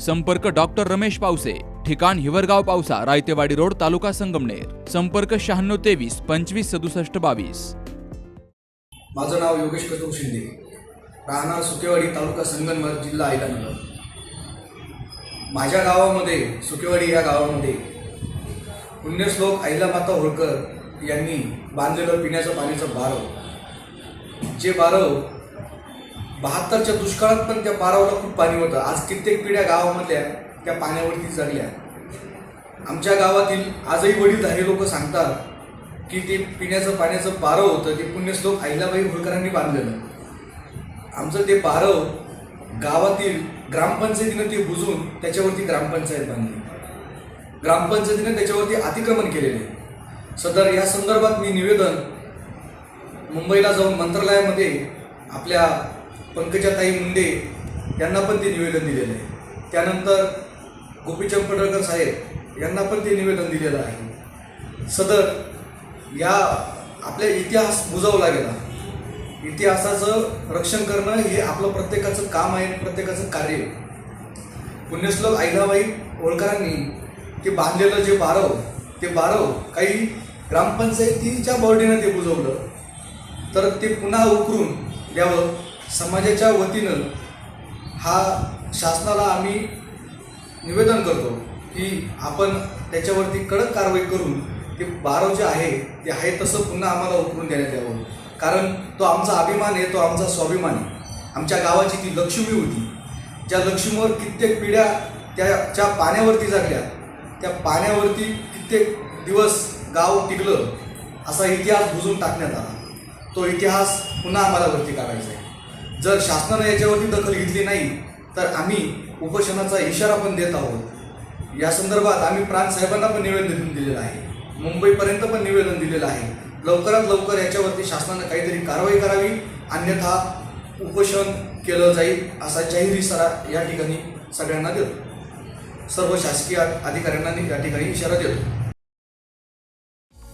संपर्क डॉक्टर रमेश पावसे ठिकाण हिवरगाव पावसा रायतेवाडी रोड तालुका संगमनेर. संपर्क शहाण्णव तेवीस पंचवीस सदुसष्ट बावीस. माझं नाव योगेश कदम शिंदे. राहणार सुकेवाडी तालुका संगमनेर जिल्हा अहिलानगर माझ्या गावामध्ये सुकेवाडी या गावामध्ये पुण्यश्लोक अहिलामाता होळकर यांनी बांधलेलं पिण्याचं पाण्याचं बारव. जे बारव बहात्तरच्या दुष्काळात पण त्या बारावला खूप पाणी होतं. आज कित्येक पिढ्या गावामधल्या त्या पाण्यावरती जगल्या आमच्या गावातील आजही वडीलधारी लोक सांगतात की ते पिण्याचं पाण्याचं बारव होतं ते पुण्यश्लोक आईलाबाई होळकरांनी बांधलेलं. आमचं ते बारव गावातील ग्रामपंचायतीनं ते बुजून त्याच्यावरती ग्रामपंचायत बांधली. ग्रामपंचायतीने त्याच्यावरती अतिक्रमण केलेले सदर या संदर्भात मी निवेदन मुंबईला जाऊन मंत्रालयामध्ये आपल्या पंकजाताई मुंडे यांना पण ते निवेदन दिलेलं आहे. त्यानंतर गोपीचंद पडळकर साहेब यांना पण ते निवेदन दिलेलं आहे. सदर या आपल्या इतिहास बुजवला गेला इतिहासाचं रक्षण करणं हे आपलं प्रत्येकाचं काम आहे प्रत्येकाचं कार्य आहे. पुण्यश्लोक आईलाबाई होळकरांनी ते बांधलेलं जे बारव ते बारव काही ग्रामपंचायतीच्या बॉडीनं ते बुजवलं. तर ते पुन्हा उकरून द्यावं. समाजाच्या वतीनं हा शासनाला आम्ही निवेदन करतो की आपण त्याच्यावरती कडक कारवाई करून ते बारव जे आहे ते आहे तसं पुन्हा आम्हाला उतरून देण्यात यावं. कारण तो आमचा अभिमान आहे तो आमचा स्वाभिमान आहे. आमच्या गावाची ती लक्ष्मी होती. ज्या लक्ष्मीवर कित्येक पिढ्या त्याच्या पाण्यावरती जगल्या त्या पाण्यावरती कित्येक दिवस गाव टिकलं असा इतिहास बुजून टाकण्यात आला. तो इतिहास पुन्हा आम्हाला वरती काढायचा आहे. जर शासनानं याच्यावरती दखल घेतली नाही तर आम्ही उपोषणाचा इशारा पण देत आहोत. या संदर्भात आम्ही प्रांत साहेबांना पण निवेदन दिलेलं आहे. मुंबईपर्यंत पण निवेदन दिलेलं आहे. लवकरात लवकर याच्यावरती शासनानं काहीतरी कारवाई करावी अन्यथा उपोषण केलं जाईल असा जाहीर इशारा या ठिकाणी सगळ्यांना देतो. सर्व शासकीय अधिकाऱ्यांना या ठिकाणी इशारा देतो.